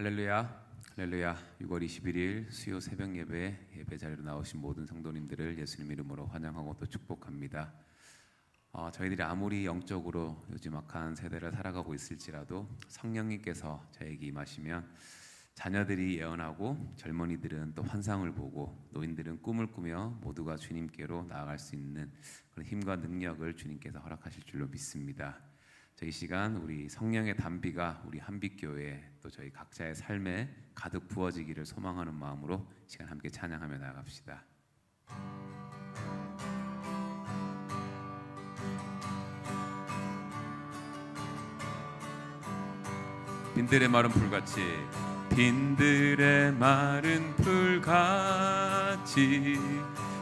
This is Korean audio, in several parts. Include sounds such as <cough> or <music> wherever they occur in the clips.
할렐루야, 할렐루야. 6월 21일 수요 새벽 예배 예배 자리로 나오신 모든 성도님들을 예수님 이름으로 환영하고 또 축복합니다. 어, 저희들이 아무리 영적으로 요즘 악한 세대를 살아가고 있을지라도 성령님께서 저에게 임하시면 자녀들이 예언하고 젊은이들은 또 환상을 보고 노인들은 꿈을 꾸며 모두가 주님께로 나아갈 수 있는 그런 힘과 능력을 주님께서 허락하실 줄로 믿습니다. 저희 시간 우리 성령의 담비가 우리 한빛교회 또 저희 각자의 삶에 가득 부어지기를 소망하는 마음으로 시간 함께 찬양하며 나갑시다. 빈들의 마른 풀같이 빈들의 마른 풀같이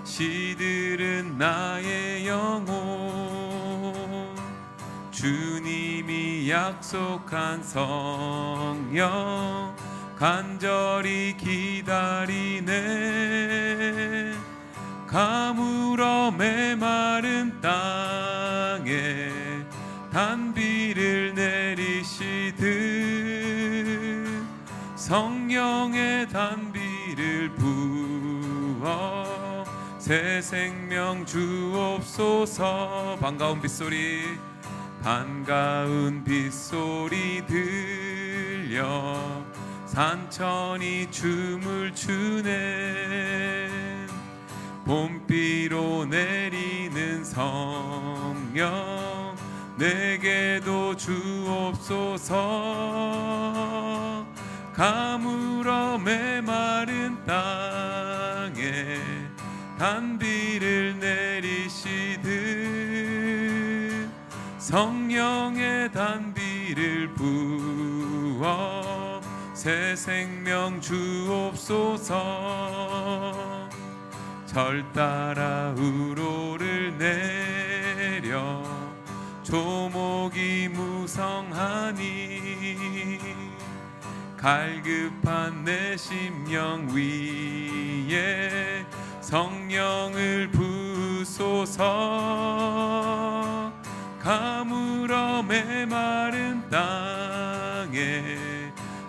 시들은 나의 영혼 주님이 약속한 성령 간절히 기다리네. 가물어 메마른 땅에 단비를 내리시듯 성령의 단비를 부어 새 생명 주옵소서. 반가운 빗소리 반가운 빗소리 들려 산천이 춤을 추네. 봄비로 내리는 성령 내게도 주옵소서. 가물어 메마른 땅에 단비를 내 성령의 단비를 부어 새 생명 주옵소서. 절 따라 우로를 내려 조목이 무성하니 갈급한 내 심령 위에 성령을 부소서 가물어 메마른 땅에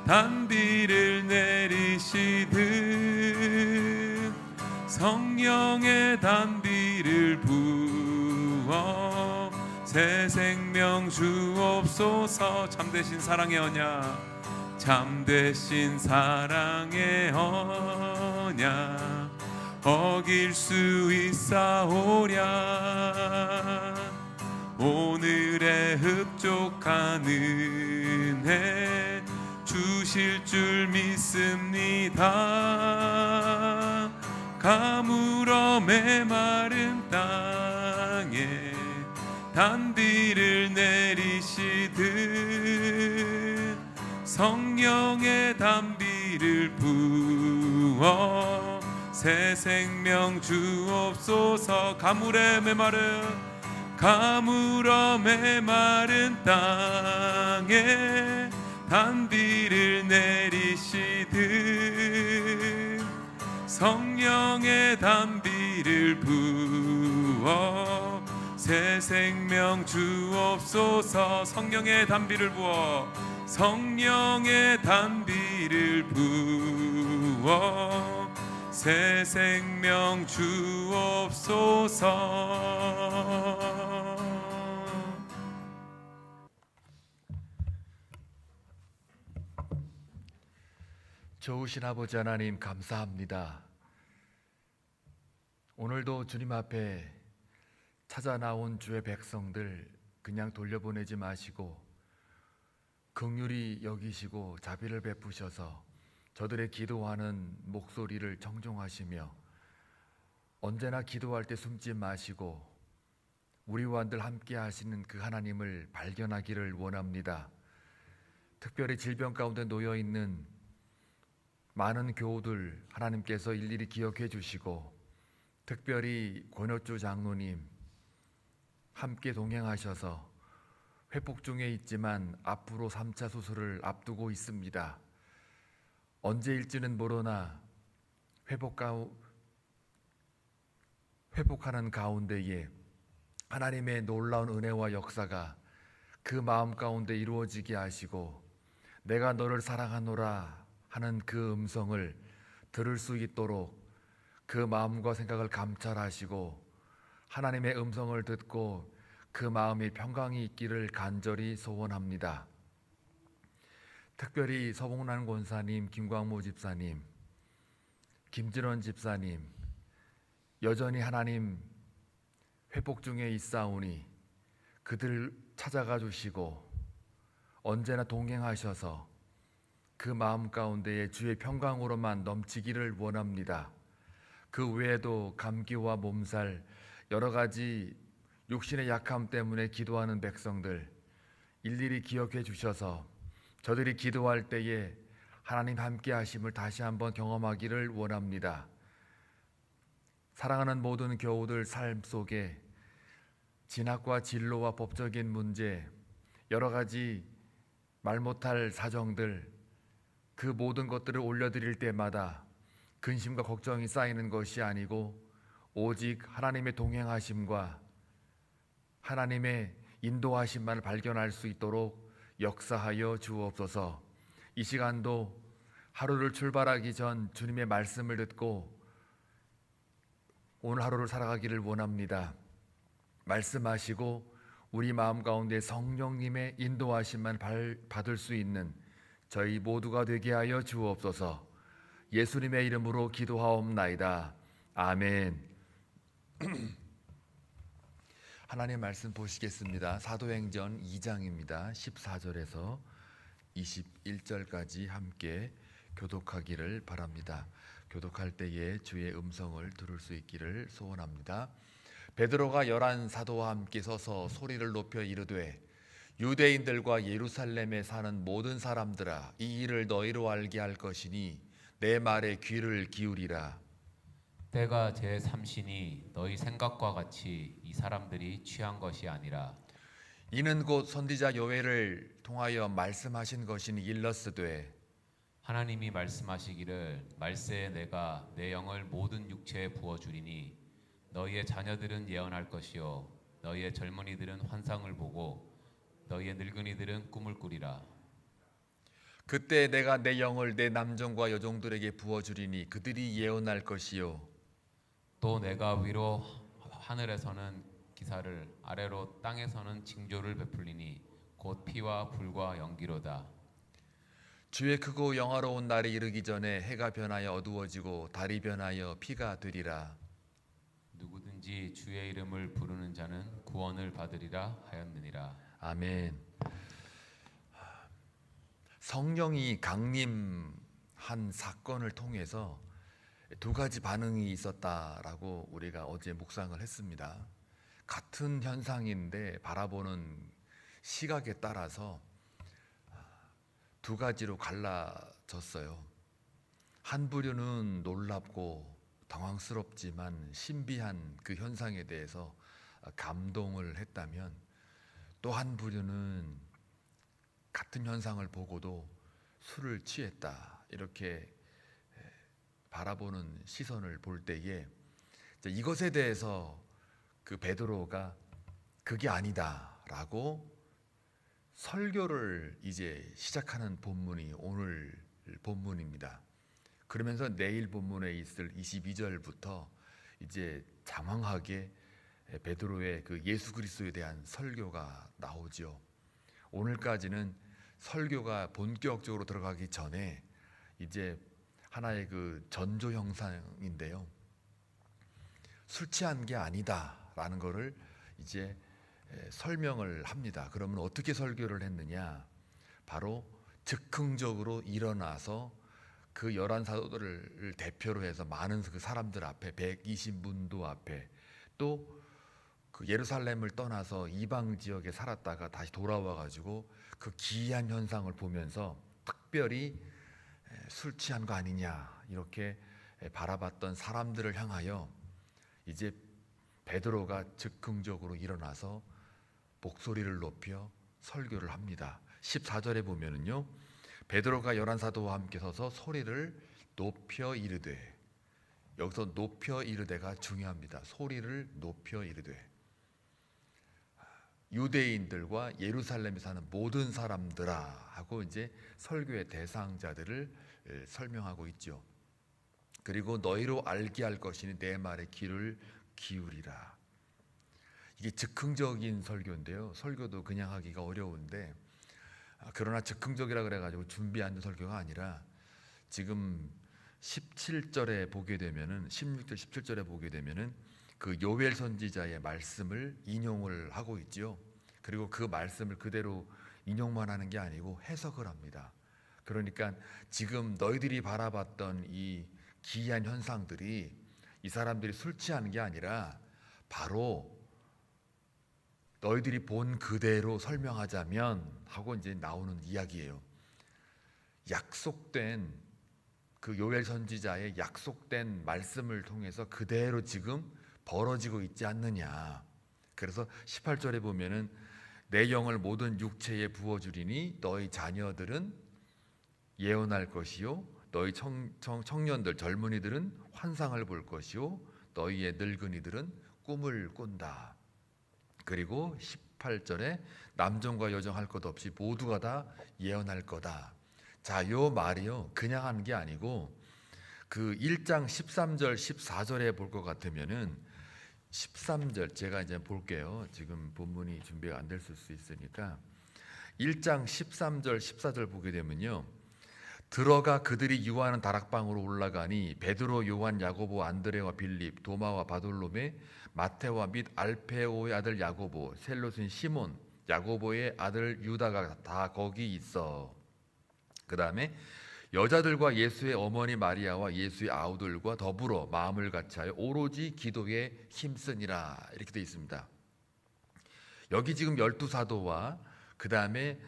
단비를 내리시듯 성령의 단비를 부어 새 생명 주옵소서. 참되신 사랑의 언약 참되신 사랑의 언약 어길 수 있사오랴 오늘의 흡족한 은혜 주실 줄 믿습니다. 가물어 메마른 땅에 단비를 내리시듯 성령의 단비를 부어 새 생명 주옵소서. 가물에 메마른 가물어 메마른 땅에 단비를 내리시듯 성령의 단비를 부어 새 생명 주옵소서. 성령의 단비를 부어 성령의 단비를 부어 새 생명 주옵소서 좋으신 아버지 하나님 감사합니다. 오늘도 주님 앞에 찾아 나온 주의 백성들 그냥 돌려보내지 마시고 긍휼히 여기시고 자비를 베푸셔서 저들의 기도하는 목소리를 정종하시며 언제나 기도할 때 숨지 마시고 우리와 늘 함께 하시는 그 하나님을 발견하기를 원합니다. 특별히 질병 가운데 놓여 있는 많은 교우들 하나님께서 일일이 기억해 주시고 특별히 권혁주 장로님 함께 동행하셔서 회복 중에 있지만 앞으로 3차 수술을 앞두고 있습니다. 언제일지는 모르나 회복 가우 회복하는 가운데에 하나님의 놀라운 은혜와 역사가 그 마음 가운데 이루어지게 하시고 내가 너를 사랑하노라 하는 그 음성을 들을 수 있도록 그 마음과 생각을 감찰하시고 하나님의 음성을 듣고 그 마음이 평강이 있기를 간절히 소원합니다. 특별히 서봉란 권사님, 김광모 집사님, 김진원 집사님 여전히 하나님 회복 중에 있사오니 그들 찾아가 주시고 언제나 동행하셔서 그 마음 가운데에 주의 평강으로만 넘치기를 원합니다. 그 외에도 감기와 몸살 여러 가지 육신의 약함 때문에 기도하는 백성들 일일이 기억해 주셔서 저들이 기도할 때에 하나님 함께 하심을 다시 한번 경험하기를 원합니다. 사랑하는 모든 교우들 삶 속에 진학과 진로와 법적인 문제 여러 가지 말 못할 사정들 그 모든 것들을 올려드릴 때마다 근심과 걱정이 쌓이는 것이 아니고 오직 하나님의 동행하심과 하나님의 인도하심만을 발견할 수 있도록 역사하여 주옵소서. 이 시간도 하루를 출발하기 전 주님의 말씀을 듣고 오늘 하루를 살아가기를 원합니다. 말씀하시고 우리 마음 가운데 성령님의 인도하심만 발- 받을 수 있는 저희 모두가 되게 하여 주옵소서. 예수님의 이름으로 기도하옵나이다. 아멘. <clears throat> 하나님 말씀 보시겠습니다. 사도행전 2장입니다. 14절에서 21절까지 함께 교독하기를 바랍니다. 교독할 때에 주의 음성을 들을 수 있기를 소원합니다. 베드로가 열한 사도와 함께 서서 소리를 높여 이르되 유대인들과 예루살렘에 사는 모든 사람들아 이 일을 너희로 알게 할 것이니 내 말에 귀를 기울이라. 때가 제 삼신이 너희 생각과 같이 이 사람들이 취한 것이 아니라. 이는 곧 선지자 요엘을 통하여 말씀하신 것이니 일러스되 하나님이 말씀하시기를 말세에 내가 내 영을 모든 육체에 부어 주리니 너희의 자녀들은 예언할 것이요 너희의 젊은이들은 환상을 보고 너희의 늙은이들은 꿈을 꾸리라. 그때 내가 내 영을 내 남종과 여종들에게 부어 주리니 그들이 예언할 것이요. 또 내가 위로 하늘에서는 기사를 아래로 땅에서는 징조를 베풀리니 곧 피와 불과 연기로다. 주의 크고 영화로운 날이 이르기 전에 해가 변하여 어두워지고 달이 변하여 피가 되리라. 누구든지 주의 이름을 부르는 자는 구원을 받으리라 하였느니라 아멘. 성령이 강림한 사건을 통해서 두 가지 반응이 있었다라고 우리가 어제 묵상을 했습니다. 같은 현상인데 바라보는 시각에 따라서 두 가지로 갈라졌어요. 한 부류는 놀랍고 당황스럽지만 신비한 그 현상에 대해서 감동을 했다면 또 한 부류는 같은 현상을 보고도 술을 취했다 이렇게 바라보는 시선을 볼 때에 이것에 대해서 그 베드로가 그게 아니다라고 설교를 이제 시작하는 본문이 오늘 본문입니다. 그러면서 내일 본문에 있을 22절부터 이제 장황하게 베드로의 그 예수 그리스도에 대한 설교가 나오죠. 오늘까지는 설교가 본격적으로 들어가기 전에 이제 하나의 그 전조 형상인데요. 술 취한 게 아니다라는 것을 이제 에, 설명을 합니다. 그러면 어떻게 설교를 했느냐? 바로 즉흥적으로 일어나서 그 열한 사도들을 대표로 해서 많은 그 사람들 앞에 120문도 앞에 또 그 예루살렘을 떠나서 이방 지역에 살았다가 다시 돌아와 가지고 그 기이한 현상을 보면서 특별히 에, 술 취한 거 아니냐 이렇게 에, 바라봤던 사람들을 향하여 이제 베드로가 즉흥적으로 일어나서 목소리를 높여 설교를 합니다. 14절에 보면은요. 베드로가 열한 사도와 함께 서서 소리를 높여 이르되 여기서 높여 이르되가 중요합니다. 소리를 높여 이르되 유대인들과 예루살렘에 사는 모든 사람들아 하고 이제 설교의 대상자들을 에, 설명하고 있죠. 그리고 너희로 알게 할 것이니 내 말에 귀를 기울이라. 이게 즉흥적인 설교인데요. 설교도 그냥 하기가 어려운데 아, 그러나 즉흥적이라 그래 가지고 준비한 설교가 아니라 지금 17절에 보게 되면은 16절 17절에 보게 되면은 그 요엘 선지자의 말씀을 인용을 하고 있지요. 그리고 그 말씀을 그대로 인용만 하는 게 아니고 해석을 합니다. 그러니까 지금 너희들이 바라봤던 이 기이한 현상들이 이 사람들이 술 취하는 게 아니라 바로 너희들이 본 그대로 설명하자면 하고 이제 나오는 이야기예요. 약속된 그 요엘 선지자의 약속된 말씀을 통해서 그대로 지금 벌어지고 있지 않느냐. 그래서 18절에 보면은 내 영을 모든 육체에 부어 주리니 너희 자녀들은 예언할 것이요 너희 청, 청, 청년들 젊은이들은 환상을 볼 것이요 너희의 늙은이들은 꿈을 꾼다. 그리고 18절에 남정과 여정 할것 없이 모두가 다 예언할 거다. 자, 요 말이요. 그냥 하는 게 아니고 그 1장 13절 14절에 볼 것 같으면은 13절 제가 이제 볼게요. 지금 본문이 준비가 안 될 수 있으니까 1장 13절 14절 보게 되면요. 들어가 그들이 유하는 다락방으로 올라가니 베드로, 요한, 야고보, 안드레와 빌립, 도마와 바돌로메, 마테와 및 알페오의 아들 야고보, 셀롯인 시몬, 야고보의 아들 유다가 다 거기 있어. 그 다음에 여자들과 예수의 어머니 마리아와 예수의 아우들과 더불어 마음을 같이하여 오로지 기도에 힘쓰니라 이렇게 되어 있습니다. 여기 지금 열두 사도와 그 다음에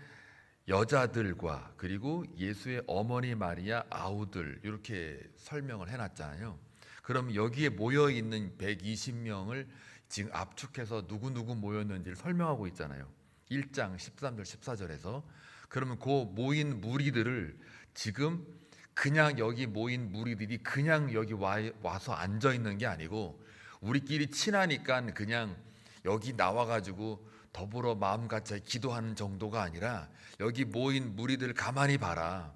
여자들과 그리고 예수의 어머니 마리아 아우들 이렇게 설명을 해놨잖아요. 그럼 여기에 모여 있는 120명을 지금 압축해서 누구 누구 모였는지를 설명하고 있잖아요. 1장 13절 14절에서 그러면 그 모인 무리들을 지금 그냥 여기 모인 무리들이 그냥 여기 와, 와서 앉아 있는 게 아니고 우리끼리 친하니까 그냥 여기 나와 가지고 더불어 마음 같이 기도하는 정도가 아니라 여기 모인 무리들 가만히 봐라.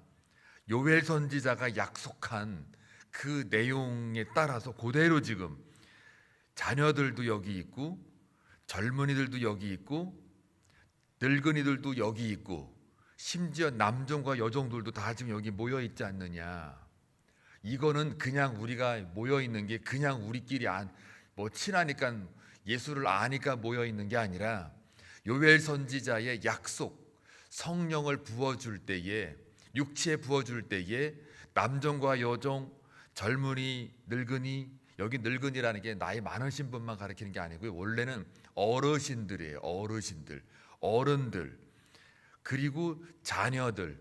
요엘 선지자가 약속한 그 내용에 따라서 그대로 지금 자녀들도 여기 있고 젊은이들도 여기 있고 늙은이들도 여기 있고 심지어 남정과 여정들도 다 지금 여기 모여 있지 않느냐. 이거는 그냥 우리가 모여 있는 게 그냥 우리끼리 안, 뭐 친하니까 예수를 아니까 모여 있는 게 아니라 요엘 선지자의 약속 성령을 부어 줄 때에 육체에 부어 줄 때에 남정과 여정 젊은이 늙은이 여기 늙은이라는 게 나이 많으신 분만 가리키는 게 아니고요. 원래는 어르신들이에요. 어르신들, 어른들, 그리고 자녀들.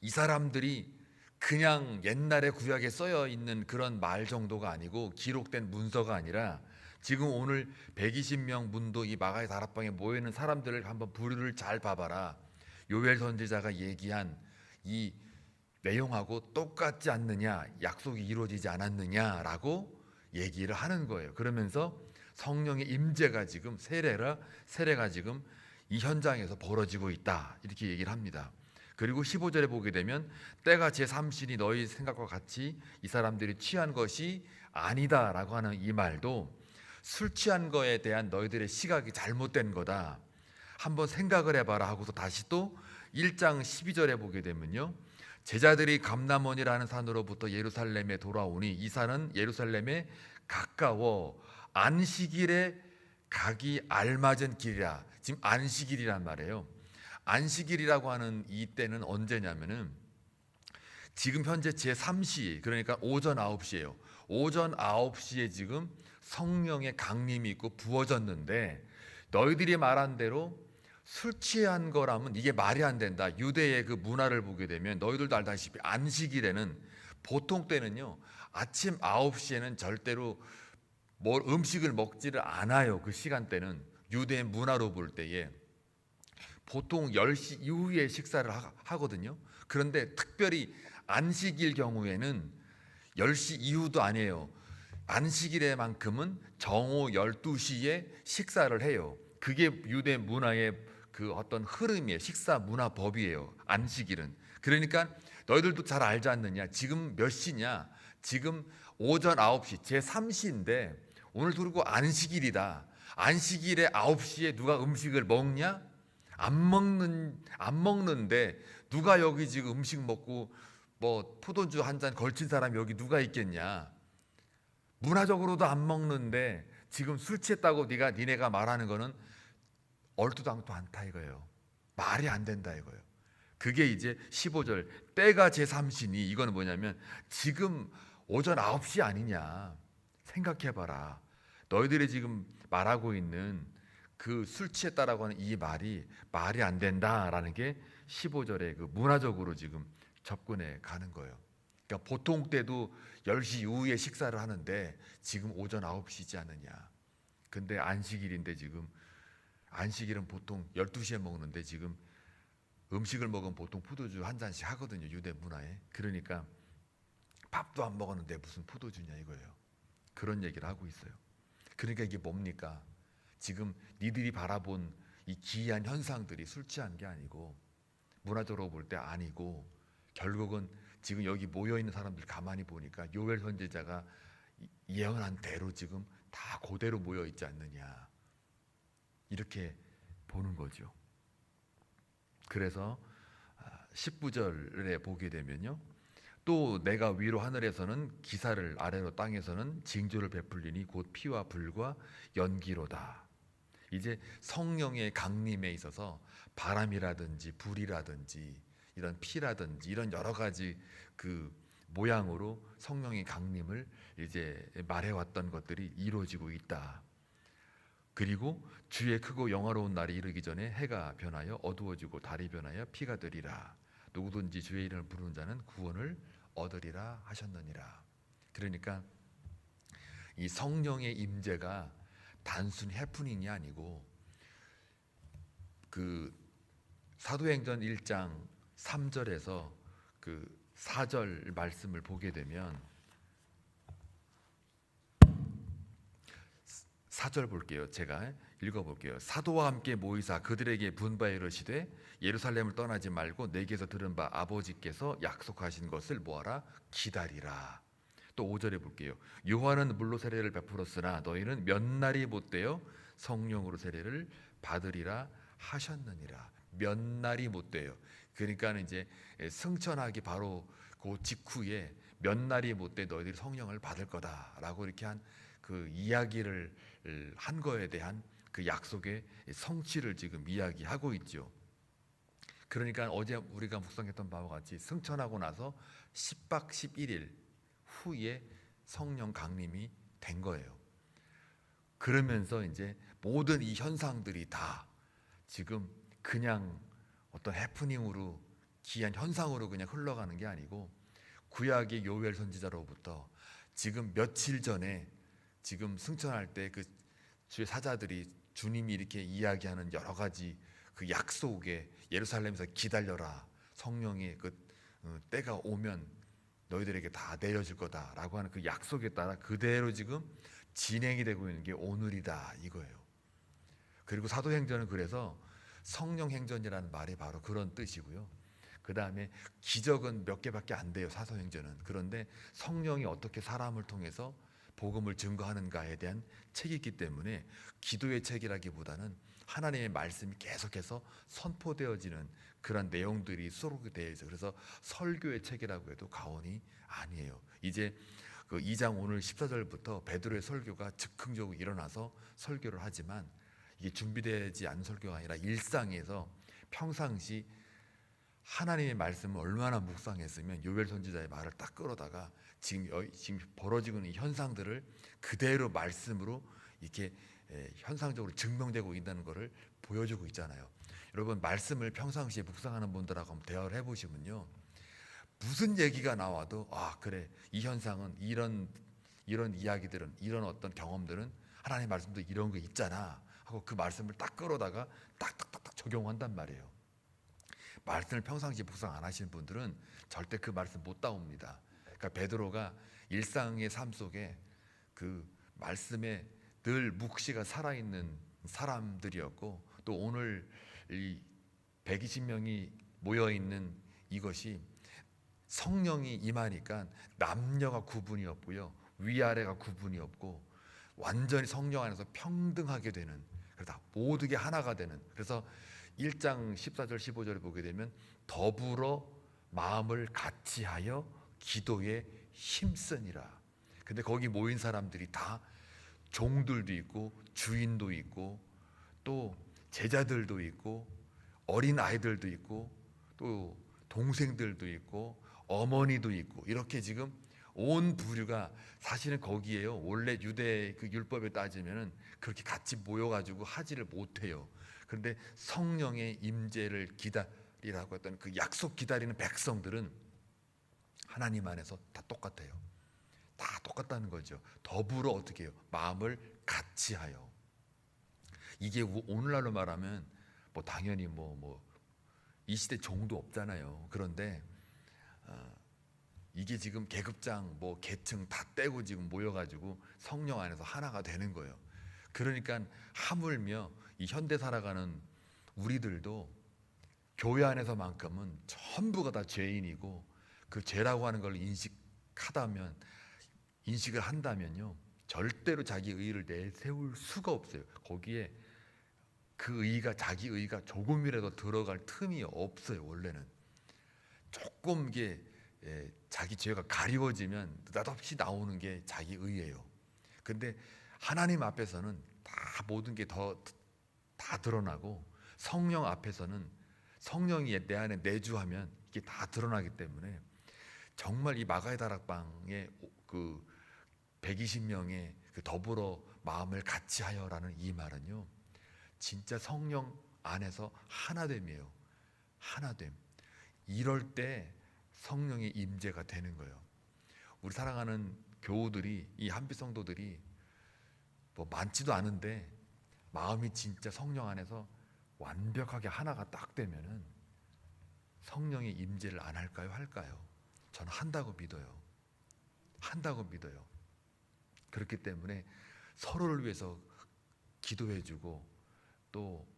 이 사람들이 그냥 옛날에 구약에 써여 있는 그런 말 정도가 아니고 기록된 문서가 아니라 지금 오늘 120명 문도 이 마가의 다락방에 모여 있는 사람들을 한번 부류를 잘 봐봐라. 요엘 선지자가 얘기한 이 내용하고 똑같지 않느냐, 약속이 이루어지지 않았느냐라고 얘기를 하는 거예요. 그러면서 성령의 임재가 지금 세례라 세례가 지금 이 현장에서 벌어지고 있다 이렇게 얘기를 합니다. 그리고 15절에 보게 되면 때가 제 삼신이 너희 생각과 같이 이 사람들이 취한 것이 아니다라고 하는 이 말도 술 취한 거에 대한 너희들의 시각이 잘못된 거다. 한번 생각을 해봐라 하고서 다시 또 1장 12절에 보게 되면요. 제자들이 감남원이라는 산으로부터 예루살렘에 돌아오니 이 산은 예루살렘에 가까워 안식일에 가기 알맞은 길이라. 지금 안식일이란 말이에요. 안식일이라고 하는 이 때는 언제냐면은 지금 현재 제 3시 그러니까 오전 9시예요. 오전 9시에 지금 성령의 강림이 있고 부어졌는데 너희들이 말한 대로 술 취한 거라면 이게 말이 안 된다. 유대의 그 문화를 보게 되면 너희들도 알다시피 안식일에는 보통 때는요. 아침 9시에는 절대로 뭐 음식을 먹지를 않아요. 그 시간대는 유대의 문화로 볼 때에 보통 10시 이후에 식사를 하, 하거든요. 그런데 특별히 안식일 경우에는 10시 이후도 아니에요. 안식일에만큼은 정오 12시에 식사를 해요. 그게 유대 문화의 그 어떤 흐름이에요. 식사 문화 법이에요. 안식일은. 그러니까 너희들도 잘 알지 않느냐? 지금 몇 시냐? 지금 오전 9시 제 3시인데 오늘 그리고 안식일이다. 안식일에 9시에 누가 음식을 먹냐? 안 먹는 안 먹는데 누가 여기 지금 음식 먹고 뭐 포도주 한 잔 걸친 사람이 여기 누가 있겠냐? 문화적으로도 안 먹는데 지금 술 취했다고 네가 니네가 말하는 거는 얼토당토 않다 이거예요. 말이 안 된다 이거예요. 그게 이제 15절 때가 제3시니 이거는 뭐냐면 지금 오전 9시 아니냐 생각해 봐라. 너희들이 지금 말하고 있는 그 술 취했다라고 하는 이 말이 말이 안 된다라는 게 15절에 그 문화적으로 지금 접근해 가는 거예요. 그러니까 보통 때도 10시 이후에 식사를 하는데 지금 오전 9시지 않느냐. 근데 안식일인데 지금 안식일은 보통 12시에 먹는데 지금 음식을 먹으면 보통 포도주 한 잔씩 하거든요. 유대 문화에. 그러니까 밥도 안 먹었는데 무슨 포도주냐 이거예요. 그런 얘기를 하고 있어요. 그러니까 이게 뭡니까? 지금 니들이 바라본 이 기이한 현상들이 술 취한 게 아니고 문화적으로 볼 때 아니고 결국은 지금 여기 모여 있는 사람들 가만히 보니까 요엘 선지자가 이- 예언한 대로 지금 다 그대로 모여 있지 않느냐 이렇게 보는 거죠. 그래서 19절에 보게 되면요. 또 내가 위로 하늘에서는 기사를 아래로 땅에서는 징조를 베풀리니 곧 피와 불과 연기로다. 이제 성령의 강림에 있어서 바람이라든지 불이라든지 이런 피라든지 이런 여러 가지 그 모양으로 성령의 강림을 이제 말해왔던 것들이 이루어지고 있다. 그리고 주의 크고 영화로운 날이 이르기 전에 해가 변하여 어두워지고 달이 변하여 피가 되리라. 누구든지 주의 이름을 부르는 자는 구원을 얻으리라 하셨느니라. 그러니까 이 성령의 임재가 단순 해프닝이 아니고 그 사도행전 1장 3절에서 그 4절 말씀을 보게 되면 4절 볼게요. 제가 읽어 볼게요. 사도와 함께 모이사 그들에게 분바에 이르시되 예루살렘을 떠나지 말고 내게서 들은 바 아버지께서 약속하신 것을 모아라 기다리라. 또 5절에 볼게요. 요한은 물로 세례를 베풀었으나 너희는 몇 날이 못되어 성령으로 세례를 받으리라 하셨느니라. 몇 날이 못돼요. 그러니까 이제 승천하기 바로 그 직후에 몇 날이 못돼 너희들이 성령을 받을 거다라고 이렇게 한 그 이야기를 한 거에 대한 그 약속의 성취를 지금 이야기하고 있죠. 그러니까 어제 우리가 묵상했던 바와 같이 승천하고 나서 10박 11일 후에 성령 강림이 된 거예요. 그러면서 이제 모든 이 현상들이 다 지금 그냥 어떤 해프닝으로 기이한 현상으로 그냥 흘러가는 게 아니고 구약의 요엘 선지자로부터 지금 며칠 전에 지금 승천할 때 그 주의 사자들이 주님이 이렇게 이야기하는 여러 가지 그 약속에 예루살렘에서 기다려라 성령의 그 어, 때가 오면 너희들에게 다 내려질 거다라고 하는 그 약속에 따라 그대로 지금 진행이 되고 있는 게 오늘이다 이거예요. 그리고 사도행전은 그래서 성령행전이라는 말이 바로 그런 뜻이고요. 그 다음에 기적은 몇 개밖에 안 돼요 사도행전은. 그런데 성령이 어떻게 사람을 통해서 복음을 증거하는가에 대한 책이 있기 때문에 기도의 책이라기보다는 하나님의 말씀이 계속해서 선포되어지는 그런 내용들이 수록이 되어 있어요. 그래서 설교의 책이라고 해도 과언이 아니에요. 이제 그 2장 오늘 14절부터 베드로의 설교가 즉흥적으로 일어나서 설교를 하지만 이게 준비되지 않은 설교가 아니라 일상에서 평상시 하나님의 말씀을 얼마나 묵상했으면 요엘 선지자의 말을 딱 끌어다가 지금 여- 지금 벌어지고 있는 이 현상들을 그대로 말씀으로 이렇게 에, 현상적으로 증명되고 있다는 것을 보여주고 있잖아요. 여러분 말씀을 평상시에 묵상하는 분들하고 대화를 해보시면요, 무슨 얘기가 나와도 아 그래 이 현상은 이런 이런 이야기들은 이런 어떤 경험들은 하나님 말씀도 이런 거 있잖아 하고 그 말씀을 딱 끌어다가 딱딱딱딱 적용한단 말이에요. 말씀을 평상시 묵상 안 하시는 분들은 절대 그 말씀 못 따옵니다. 그러니까 베드로가 일상의 삶 속에 그 말씀에 늘 묵시가 살아있는 사람들이었고 또 오늘 이 120명이 모여 있는 이것이 성령이 임하니까 남녀가 구분이 없고요. 위아래가 구분이 없고 완전히 성령 안에서 평등하게 되는 그러다 모두게 하나가 되는 그래서 1장 14절 15절에 보게 되면 더불어 마음을 같이 하여 기도에 힘쓰니라. 근데 거기 모인 사람들이 다 종들도 있고 주인도 있고 또 제자들도 있고 어린 아이들도 있고 또 동생들도 있고 어머니도 있고 이렇게 지금 온 부류가 사실은 거기에요. 원래 유대 그 율법에 따지면은 그렇게 같이 모여가지고 하지를 못해요. 그런데 성령의 임재를 기다리라고 했던 그 약속 기다리는 백성들은 하나님 안에서 다 똑같아요. 다 똑같다는 거죠. 더불어 어떻게 해요? 마음을 같이 하여. 이게 우- 오늘날로 말하면 뭐 당연히 뭐 뭐 이 시대 종도 없잖아요. 그런데 어, 이게 지금 계급장 뭐 계층 다 떼고 지금 모여가지고 성령 안에서 하나가 되는 거예요. 그러니까 하물며 이 현대 살아가는 우리들도 교회 안에서만큼은 전부가 다 죄인이고 그 죄라고 하는 걸 인식하다면 인식을 한다면요 절대로 자기 의를 내세울 수가 없어요. 거기에 그 의가 자기 의가 조금이라도 들어갈 틈이 없어요. 원래는 조금 이게 예, 자기 죄가 가리워지면 느닷없이 나오는 게 자기 의예요. 근데 하나님 앞에서는 다 모든 게 더 다 드러나고 성령 앞에서는 성령이 내 안에 내주하면 이게 다 드러나기 때문에 정말 이 마가의 다락방의 그 120명의 그 더불어 마음을 같이 하여라는 이 말은요. 진짜 성령 안에서 하나됨이에요. 하나됨. 이럴 때 성령의 임재가 되는 거예요. 우리 사랑하는 교우들이 이 한빛 성도들이 뭐 많지도 않은데 마음이 진짜 성령 안에서 완벽하게 하나가 딱 되면은 성령의 임재를 안 할까요? 할까요? 저는 한다고 믿어요. 한다고 믿어요. 그렇기 때문에 서로를 위해서 기도해 주고 또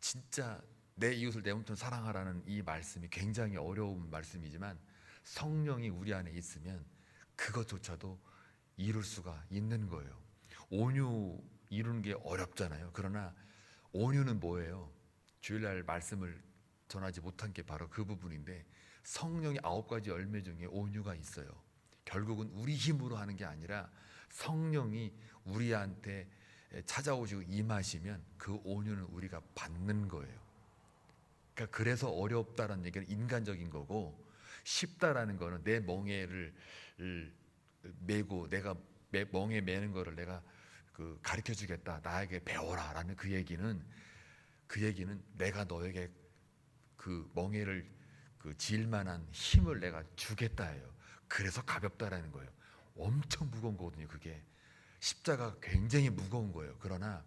진짜 내 이웃을 내 몸처럼 사랑하라는 이 말씀이 굉장히 어려운 말씀이지만 성령이 우리 안에 있으면 그것조차도 이룰 수가 있는 거예요. 온유 이루는 게 어렵잖아요. 그러나 온유는 뭐예요? 주일날 말씀을 전하지 못한 게 바로 그 부분인데 성령의 아홉 가지 열매 중에 온유가 있어요. 결국은 우리 힘으로 하는 게 아니라 성령이 우리한테 찾아오시고 임하시면 그 온유는 우리가 받는 거예요. 그러니까 그래서 어렵다라는 얘기는 인간적인 거고 쉽다라는 거는 내 멍에를 메고 내가 매- 멍에 매는 거를 내가 그 가르쳐 주겠다. 나에게 배워라라는 그 얘기는 그 얘기는 내가 너에게 그 멍에를 그 질 만한 힘을 내가 주겠다예요. 그래서 가볍다라는 거예요. 엄청 무거운 거거든요. 그게 십자가 굉장히 무거운 거예요. 그러나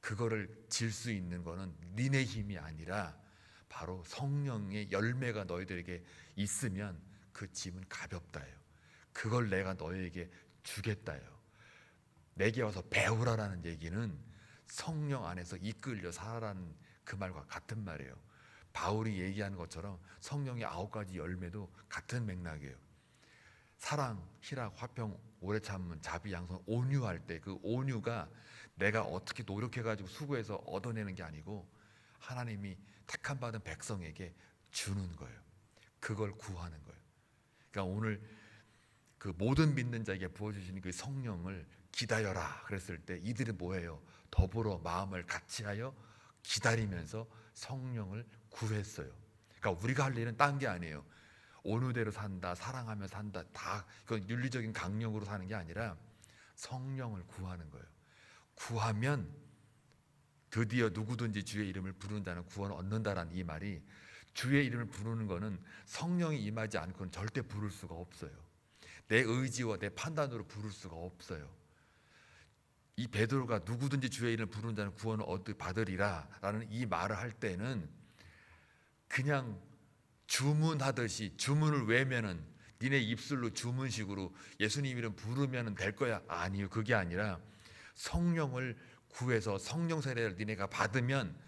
그거를 질 수 있는 거는 니네 힘이 아니라 바로 성령의 열매가 너희들에게 있으면 그 짐은 가볍다예요. 그걸 내가 너희에게 주겠다예요. 내게 와서 배우라라는 얘기는 성령 안에서 이끌려 살아라는 그 말과 같은 말이에요. 바울이 얘기하는 것처럼 성령의 아홉 가지 열매도 같은 맥락이에요. 사랑, 희락, 화평, 오래 참는, 자비, 양선, 온유할 때 그 온유가 내가 어떻게 노력해가지고 수고해서 얻어내는 게 아니고 하나님이 택함 받은 백성에게 주는 거예요. 그걸 구하는 거예요. 그러니까 오늘 그 모든 믿는 자에게 부어주시는 그 성령을 기다려라 그랬을 때 이들이 뭐예요? 더불어 마음을 같이하여 기다리면서 성령을 구했어요. 그러니까 우리가 할 일은 딴 게 아니에요. 온유대로 산다, 사랑하며 산다, 다 그건 윤리적인 강령으로 사는 게 아니라 성령을 구하는 거예요. 구하면 드디어 누구든지 주의 이름을 자는 구원을 얻는다라는 이 말이 주의 이름을 부르는 거는 성령이 임하지 않고는 절대 부를 수가 없어요. 내 의지와 내 판단으로 부를 수가 없어요. 이 베드로가 누구든지 주의 이름을 자는 구원을 얻 받으리라라는 이 말을 할 때는 그냥 주문하듯이 주문을 외면은 니네 입술로 주문식으로 예수님 이름 부르면 될 거야 아니요 그게 아니라 성령을 구해서 성령 세례를 니네가 받으면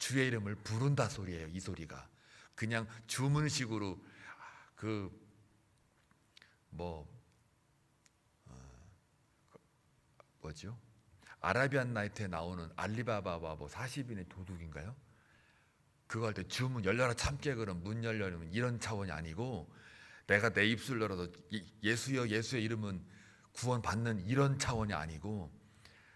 주의 이름을 부른다 소리예요. 이 소리가 그냥 주문식으로 그 뭐 뭐죠? 아라비안 나이트에 나오는 알리바바와 뭐 40인의 도둑인가요? 그거 할 때 주문 열려라 참깨 그럼 문 열려면 이런 차원이 아니고 내가 내 입술 열어도 이- 예수여 예수의 이름은 구원 받는 이런 차원이 아니고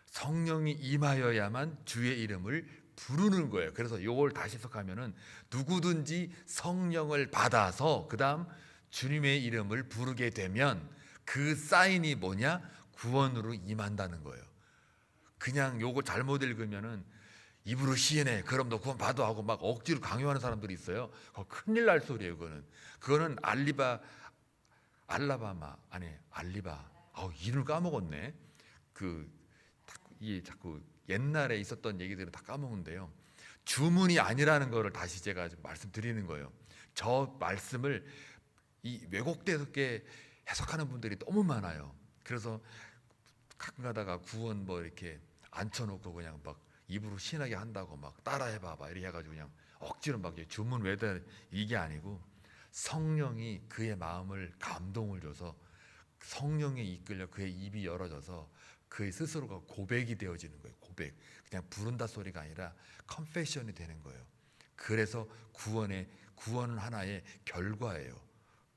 성령이 임하여야만 주의 이름을 부르는 거예요. 그래서 요걸 다시 해석하면은 누구든지 성령을 받아서 그다음 주님의 이름을 부르게 되면 그 사인이 뭐냐? 구원으로 임한다는 거예요. 그냥 요거 잘못 읽으면은 입으로 시인해. 그럼 너 구원 받아 하고 막 억지로 강요하는 사람들이 있어요. 그거 큰일 날 소리예요. 그거는 그거는 알리바 알라바마 아니 알리바 아우 이름을 까먹었네. 그 이 자꾸 옛날에 있었던 얘기들을 다 까먹는데요. 주문이 아니라는 거를 다시 제가 좀 말씀드리는 거예요. 저 말씀을 이 왜곡되게 해석하는 분들이 너무 많아요. 그래서 가끔 가다가 구원 뭐 이렇게 앉혀놓고 그냥 막 입으로 신하게 한다고 막 따라해봐 봐 이렇게 해가지고 그냥 억지로 막 주문 외다 이게 아니고 성령이 그의 마음을 감동을 줘서 성령에 이끌려 그의 입이 열어져서 그의 스스로가 고백이 되어지는 거예요. 고백. 그냥 부른다 소리가 아니라 컨페션이 되는 거예요. 그래서 구원의 구원은 하나의 결과예요.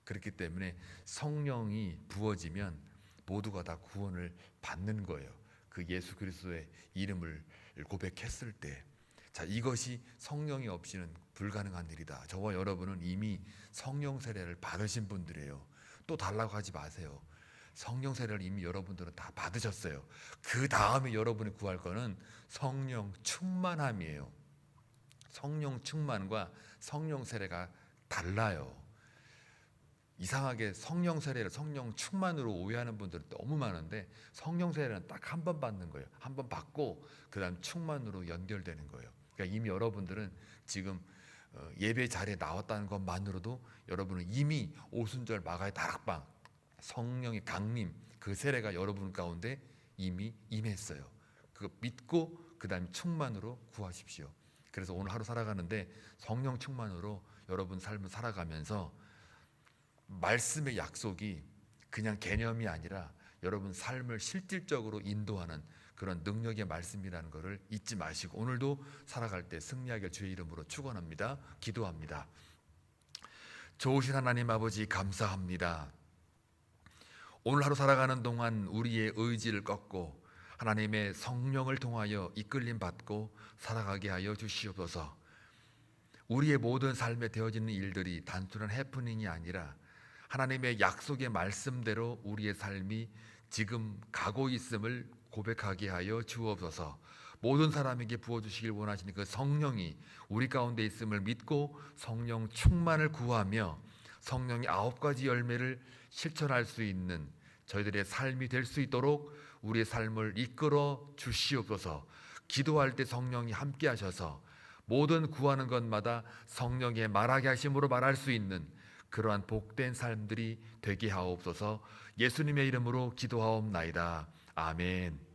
그렇기 때문에 성령이 부어지면 모두가 다 구원을 받는 거예요. 그 예수 그리스도의 이름을 고백했을 때. 자, 이것이 성령이 없이는 불가능한 일이다. 저와 여러분은 이미 성령 세례를 받으신 분들이에요. 또 달라고 하지 마세요. 성령 세례를 이미 여러분들은 다 받으셨어요. 그 다음에 여러분이 구할 거는 성령 충만함이에요. 성령 충만과 성령 세례가 달라요. 이상하게 성령 세례를 성령 충만으로 오해하는 분들이 너무 많은데 성령 세례는 딱 한 번 받는 거예요. 한 번 받고 그다음 충만으로 연결되는 거예요. 그러니까 이미 여러분들은 지금 어, 예배 자리에 나왔다는 것만으로도 여러분은 이미 오순절 마가의 다락방 성령의 강림 그 세례가 여러분 가운데 이미 임했어요. 그거 믿고 그다음 충만으로 구하십시오. 그래서 오늘 하루 살아가는데 성령 충만으로 여러분 삶을 살아가면서 말씀의 약속이 그냥 개념이 아니라 여러분 삶을 실질적으로 인도하는 그런 능력의 말씀이라는 것을 잊지 마시고 오늘도 살아갈 때 승리하길 주의 이름으로 축원합니다. 기도합니다. 좋으신 하나님 아버지 감사합니다. 오늘 하루 살아가는 동안 우리의 의지를 꺾고 하나님의 성령을 통하여 이끌림 받고 살아가게 하여 주시옵소서. 우리의 모든 삶에 되어지는 일들이 단순한 해프닝이 아니라 하나님의 약속의 말씀대로 우리의 삶이 지금 가고 있음을 고백하게 하여 주옵소서. 모든 사람에게 부어주시길 원하시는 그 성령이 우리 가운데 있음을 믿고 성령 충만을 구하며 성령의 아홉 가지 열매를 실천할 수 있는 저희들의 삶이 될 수 있도록 우리의 삶을 이끌어 주시옵소서. 기도할 때 성령이 함께 하셔서 모든 구하는 것마다 성령의 말하게 하심으로 말할 수 있는 그러한 복된 삶들이 되게 하옵소서. 예수님의 이름으로 기도하옵나이다. 아멘.